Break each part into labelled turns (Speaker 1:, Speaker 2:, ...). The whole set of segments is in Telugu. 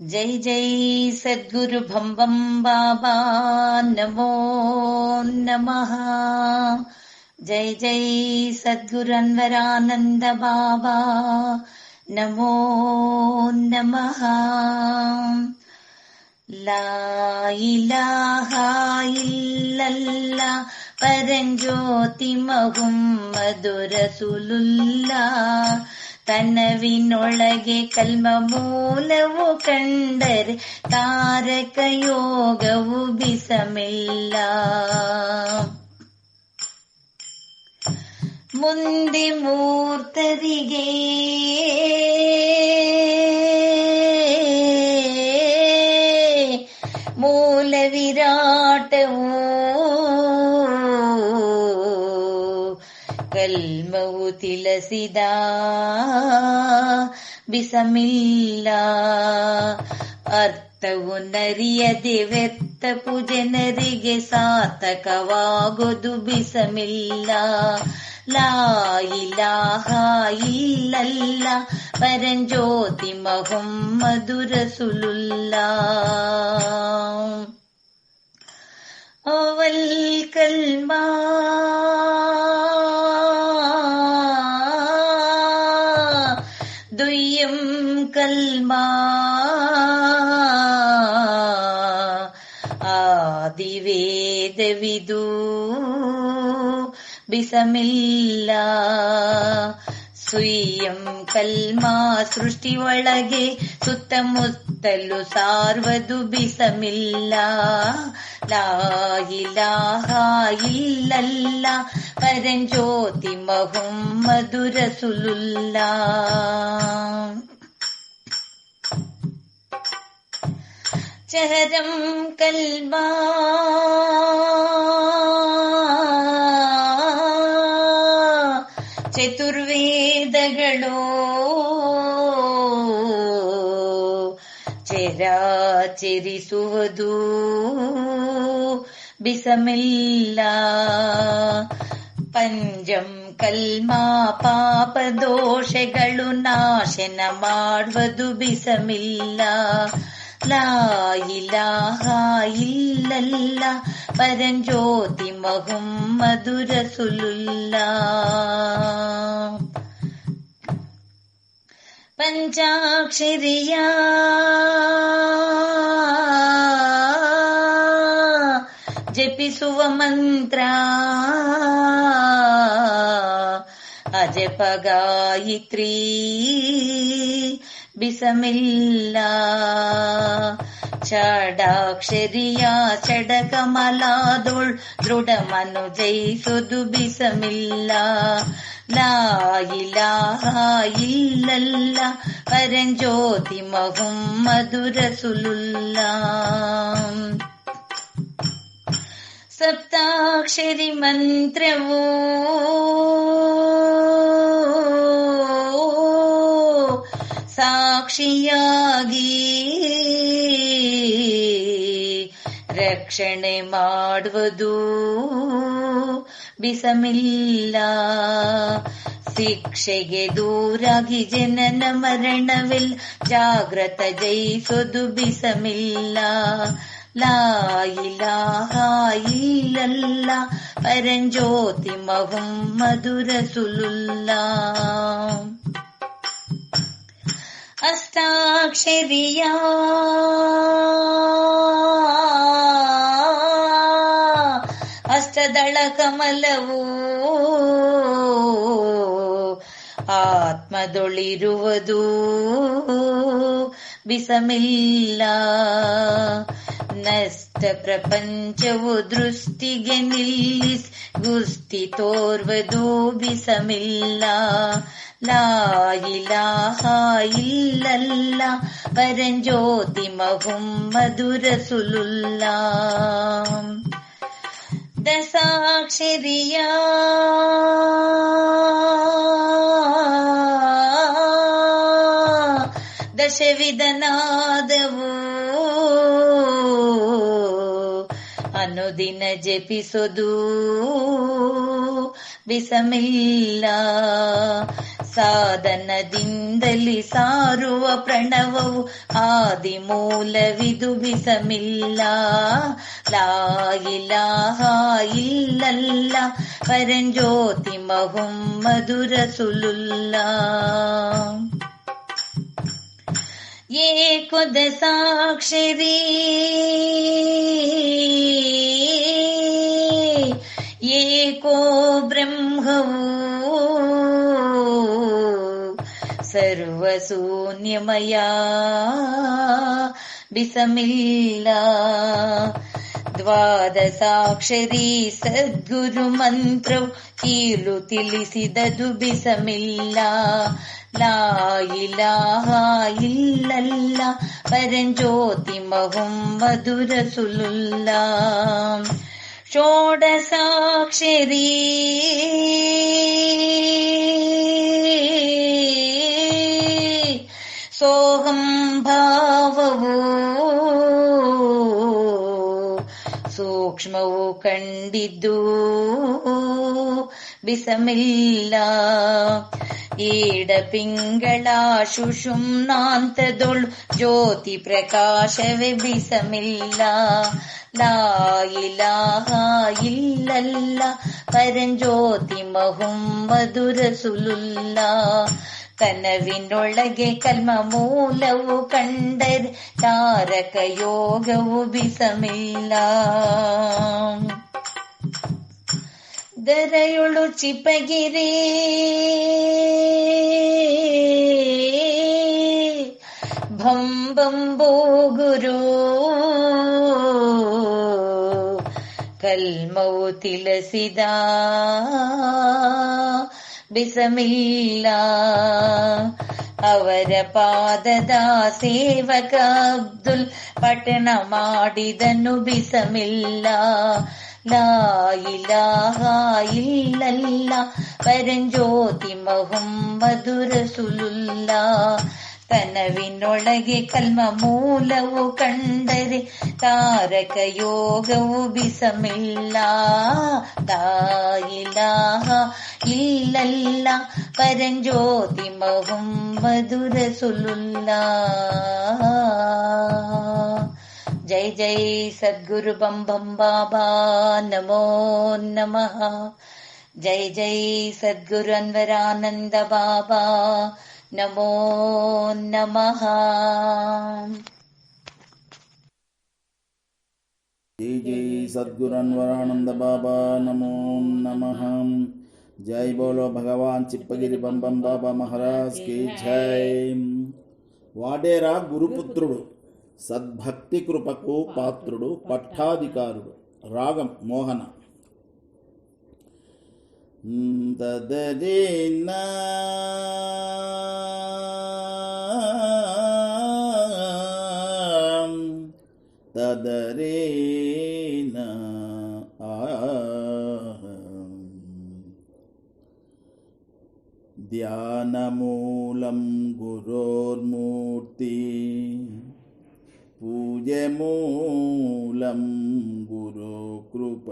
Speaker 1: जय जय सद्गुरु भम बम बाबा नमो नमः जय जय सद्गुरु अन्वरानंद बाबा नमो नमः ला इलाहा इल्लल्ला परञ्ज्योतिमहुम् मधुरसुलुल्ला ತನ್ನವಿನೊಳಗೆ ಕಲ್ಮ ಮೂಲವು ಕಂಡರೆ ತಾರಕ ಯೋಗವು ಬಿಸಮಿಲ್ಲ ಮುಂದೆ ಮೂರ್ತರಿಗೆ ಮೂಲ ವಿರಾಟವು ತಿಳಸಿದ. ಬಿಸಮಿಲ್ಲ ಅರ್ಥವು ನರಿಯದೆ ವ್ಯರ್ಥಪು ಜನರಿಗೆ ಸಾರ್ಥಕವಾಗೋದು ಬಿಸಮಿಲ್ಲ ಲಾಯಿಲಾಹ ಇಲ್ಲಲ್ಲ. ಪರಂಜ್ಯೋತಿ ಮೊಹಮ್ಮದು ರಸುಲುಲ್ಲ ಅವಲ್ ಕಲ್ಮಾ. ബ്രഹ്മാ ആദിവേദവിദൂ ಬಿಸಮಿಲ್ಲ. ಸುಯ್ಯಂ ಕಲ್ಮಾ ಸೃಷ್ಟಿಯೊಳಗೆ ಸುತ್ತಮುತ್ತಲು ಸಾರ್ವದು ಬಿಸಮಿಲ್ಲ. ಲಾಯಿಲಾಹ ಇಲ್ಲಲ್ಲ. ಪರಂಜ್ಯೋತಿ ಮಹುಂ ಮಧುರ ಚಹರಂ ಕಲ್ಮಾ ಚತುರ್ವೇದಗಳು ಚೆರಾಚರಿಸುವುದು ಬಿಸಮಿಲ್ಲ ಪಂಜಂ ಕಲ್ಮಾ ಪಾಪ ದೋಷಗಳು ನಾಶನ ಮಾಡುವುದು ಬಿಸಮಿಲ್ಲ ಲಾಯಿಲಾಹ ಇಲ್ಲಲ್ಲ ಪರಂಜ್ಯೋತಿ ಮೊಹಮ್ಮದು ರಸುಲುಲ್ಲ ಪಂಚಾಕ್ಷರಿಯ ಜಪಿಸುವ ಮಂತ್ರ ಅಜಪ ಗಾಯತ್ರಿ ബിസമില്ല ചാടാക്ഷരിയാ ചടകമലാദോൾ. ദൃഢമനുജയിസുതു ബിസമില്ല ലായില്ല പരഞ്ജ്യോതി മഹുമ്മദുരസുലുള്ള സപ്താക്ഷരി മന്ത്രവോ ಸಾಕ್ಷಿಯಾಗಿ ರಕ್ಷಣೆ ಮಾಡುವುದು ಬಿಸಮಿಲ್ಲ. ಶಿಕ್ಷೆಗೆ ದೂರಾಗಿ ಜನನ ಮರಣವಿಲ್ಲ ಜಾಗ್ರತ ಜಯಿಸೋದು ಬಿಸಮಿಲ್ಲ. ಲಾಯಿಲಾಹ ಇಲ್ಲಲ್ಲ, ಪರಂಜ್ಯೋತಿ ಮಧುರ ರಸುಲುಲ್ಲ. ಅಷ್ಟಾಕ್ಷರಿಯ ಅಷ್ಟದಳ ಕಮಲವು ಆತ್ಮದೊಳಿರುವುದು ಬಿಸಮಿಲ್ಲ. ನಷ್ಟ ಪ್ರಪಂಚವು ದೃಷ್ಟಿಗೆ ನಿಲ್ಲಿಸ್ ಗುಸ್ತಿ ತೋರ್ವ ಬಿಸಮಿಲ್ಲ ಲಾಯಿಲಾಹ ಇಲ್ಲಲ್ಲ ಪರಂಜ್ಯೋತಿ ಮಧುರ ಸುಲುಲ್ಲ ದಸಾಕ್ಷರಿಯ. ದಶವಿಧನಾದವು. ಅನುದಿನ ಜಪಿಸೋದು ಬಿಸಮಿಲ್ಲ ಸಾಧನದಿಂದಲಿ ಸಾರುವ ಪ್ರಣವವು ಆದಿ ಮೂಲವಿದು ಬಿಸಮಿಲ್ಲ ಲಾಯಿಲಾಹ ಇಲ್ಲಲ್ಲ ಪರಂಜ್ಯೋತಿ ಮಹುಮ್ಮಧುರ ಸುಲುಲ್ಲ ಏಕೊದ ಸಾಕ್ಷರಿ. ಏಕೋ ಬ್ರಹ್ಮವು ಸರ್ವಶೂನ್ಯಮಯ ಬಿಸಮಿಲ್ಲ. ದ್ವಾದಸಾಕ್ಷರಿ ಸದ್ಗುರು ಮಂತ್ರವು ಕೀಲು ತಿಳಿಸಿದದು ಬಿಸಮಿಲ್ಲ. ಲಾಯಿಲಾಹ ಇಲ್ಲಲ್ಲ ಪರಂಜ್ಯೋತಿ ಮಹುಮ್ಮಧುರ ಸುಲುಲ್ಲ ಷೋಡಸಾಕ್ಷರಿ ಸೋಹಂ ಭಾವವು ಸೂಕ್ಷ್ಮವು ಕಂಡಿದ್ದು ಬಿಸಮಿಲ್ಲ ಏಡ ಪಿಂಗಳ ಶುಶುಮ್ನಾಂತದೊಳು ಜ್ಯೋತಿ ಪ್ರಕಾಶವೇ ಬಿಸಮಿಲ್ಲ ಲಾಯಿಲಾಹ ಇಲ್ಲಲ್ಲ ಪರಂಜ್ಯೋತಿ ಮಹುಮ್ಮಧುರ ಸುಲುಲ್ಲ ಕನವಿನೊಳಗೆ ಕಲ್ಮ ಮೂಲವು ಕಂಡರೆ ತಾರಕ ಯೋಗವು ಬಿಸಮಿಲ್ಲ ದರೆಯೊಳು ಚಿಪಗಿರಿ ಭಂಬಂಬೋ ಗುರು ಕಲ್ಮವು ತಿಳಸಿದ ಬಿಸಮಿಲ್ಲ ಅವರ ಪಾದದ ಸೇವಕ ಅಬ್ದುಲ್ ಪಠಣ ಮಾಡಿದನು ಬಿಸಮಿಲ್ಲ ಲಾಯಿಲಾಹ ಇಲ್ಲಲ್ಲ ಪರಂಜ್ಯೋತಿ ಮಹುಮ್ಮಧುರ ಸುಲುಲ್ಲ ಕನವಿನೊಳಗೆ ಕಲ್ಮ ಮೂಲವು ಕಂಡರೆ ತಾರಕ ಯೋಗವು ಬಿಸಮಿಲ್ಲ ಲಾಯಿಲಾಹ ಇಲ್ಲಲ್ಲ ಪರಂಜ್ಯೋತಿ ಮಹುಮ್ಮಧುರ ಸುಲುಲ್ಲ जय जय सद्गुरु बम बम बाबा नमो नमः जय जय सद्गुरु अन्वरानंद बाबा नमो नमः
Speaker 2: जय जय सद्गुरु अन्वरानंद बाबा नमो नमः जय बोलो भगवान चिप्पगिरी बम बम बाबा महाराज की जय వాడేరా గురుపుత్రుడు సద్భక్తి కృపకు పాత్రుడు పట్టాధికారుడు. రాగం మోహన. దదరినా తదరేన ధ్యానమూలం గురోర్మూర్తి పూజమూలం గురు కృప.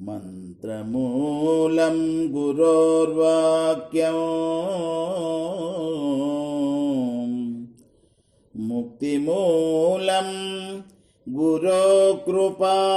Speaker 2: మంత్రమూలం గురోర్వాక్యం. ముక్తిమూలం గురో కృపా.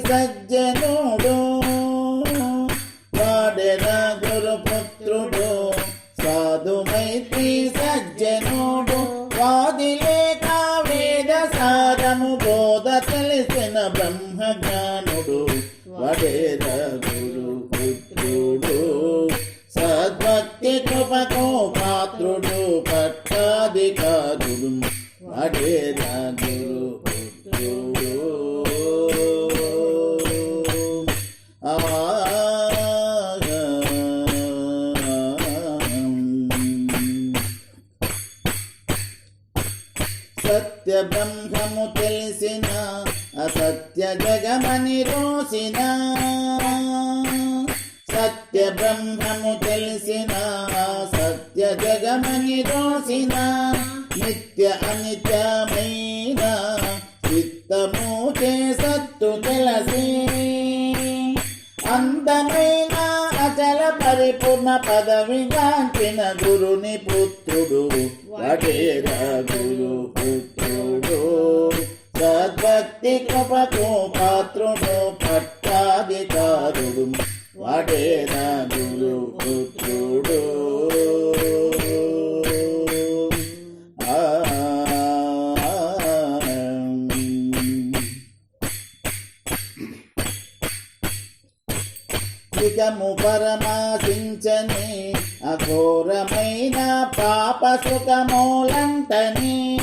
Speaker 2: సజ్జనుడు Yeah, bam. పరిపూర్ణ పదవిగాంచిన గురుని పుత్రుడు వడేరా గురు పుత్రుడు. సద్భక్తి కృపకు పాత్రుడు పట్టాధికారుడు వడేరా గురు పుత్రుడు. ఆ ఇకము పరమాశించని అఘోరమైన పాప సుఖమూలంటని.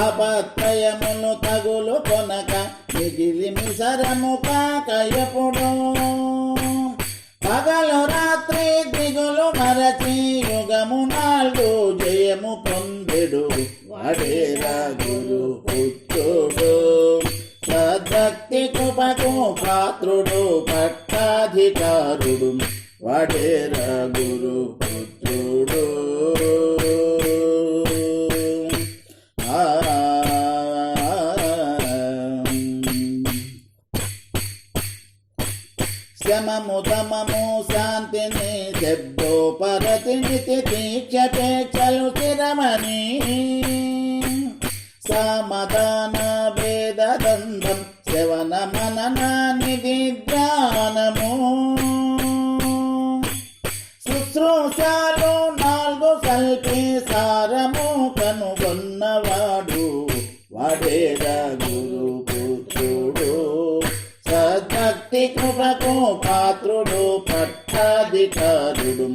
Speaker 2: అపత్రయమును తగులు కొనక మిగిలి మిసరము కాక ఎప్పుడు. పగలు రాత్రి దిగులు మరచి యుగము నాడు జయము పొందెడు వాడేరా గురు పుత్రుడు. సద్భక్తి కృపకు పాత్రుడు పట్టు పట్టాధికారుడు వాడేరా గురు పుత్రుడు శమము తమము శాంతిని శబ్దో పరతిని దీక్షపేక్షలు చలు సమాధాన సమదాన వాడేరా గురు పుత్రుడు సద్భక్తి కృపకు పాత్రుడు పట్టాధికారుడు.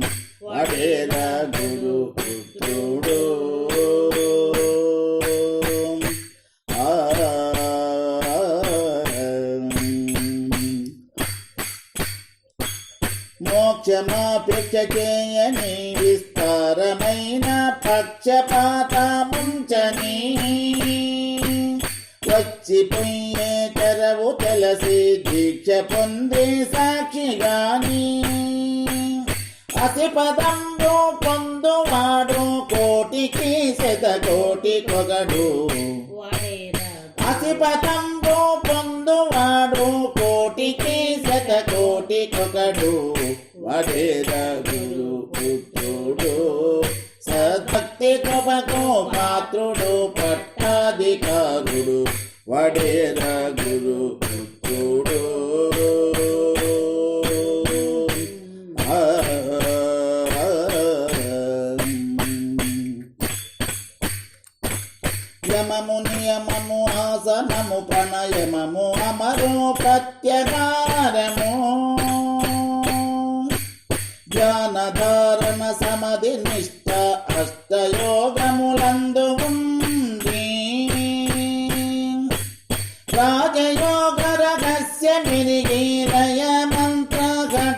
Speaker 2: మర్చిపోయే కరవు తెలసి దీక్ష పొంది సాక్షిగాని అసిపదంబు పొందువాడు కోటికి శత కోటి కొగడు అసిపతంబు పొందువాడు కోటికి శత కోటి కొగడు వడేర గురు పుత్రుడు సద్భక్తి కృపకు పాత్రుడు పట్టు ಒಡೆಯನ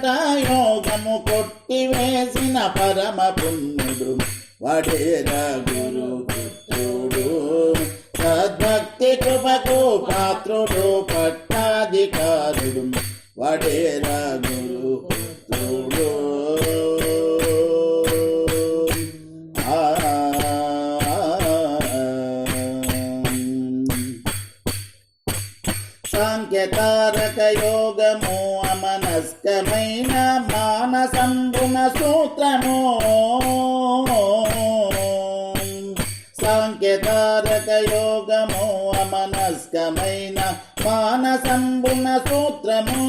Speaker 2: ఘట యోగము కొట్టివేసిన పరమ పుణ్యుడు వడేరా గురు పుత్రుడు. సద్భక్తి కృపకు పాత్రుడు పట్టాధికారుడు వడేరా మానసంబున సూత్రము సాంఖ్యకారక యోగము అమనస్కమైన మానసంబున సూత్రము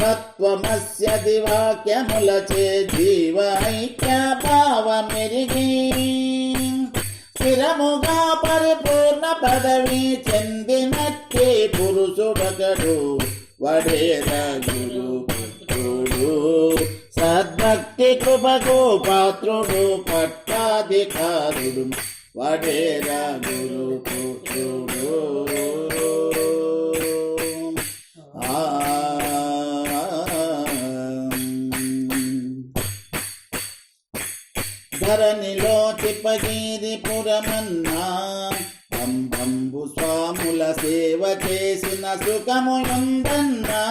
Speaker 2: తత్వమస్య దివాక్యములచే జీవ ఐక్య భావమెరిగి స్థిరముగా పరిపూర్ణ పదవి చెందినట్టే పురుషుడగడు వడేర గురు భక్తి కృపకు పాత్రుడు పట్టాధికారుడు వడేర గురు పుత్రుడు ధరణిలో తిప్పగిరి పురమన్నా. పంబంబు స్వాముల సేవ చేసిన సుఖము ఉందన్నా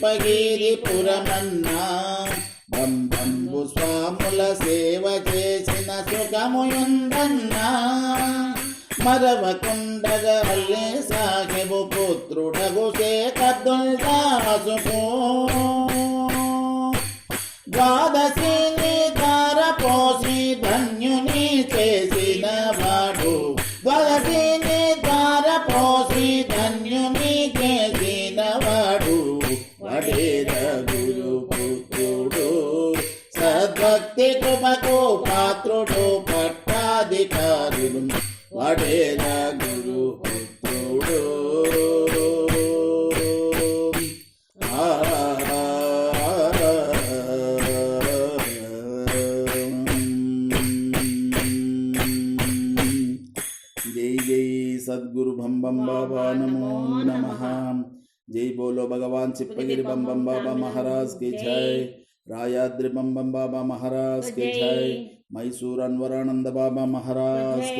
Speaker 2: పురమన్నా బంబంబు స్వాముల సేవ చేసిన సుఖముయుందన్నా. మరవకుండగ వల్లే సాగెబు పుత్రుడగు శేఖద్దుల్దాసుకు ద్వాదశిని పట్టాధికారుడు వడేర గురు పుత్రుడు జై జై సద్గురు భం బం బాబా నమో నమ జై బోలో భగవాన్ చిప్పగిరి బం బం బాబా మహారాజ్ కి జై రాయాద్రి బం బం బాబా మహారాజ్ కి జై ಮೈಸೂರು ಅನ್ವರಾನಂದ ಬಾಬಾ ಮಹಾರಾಜ್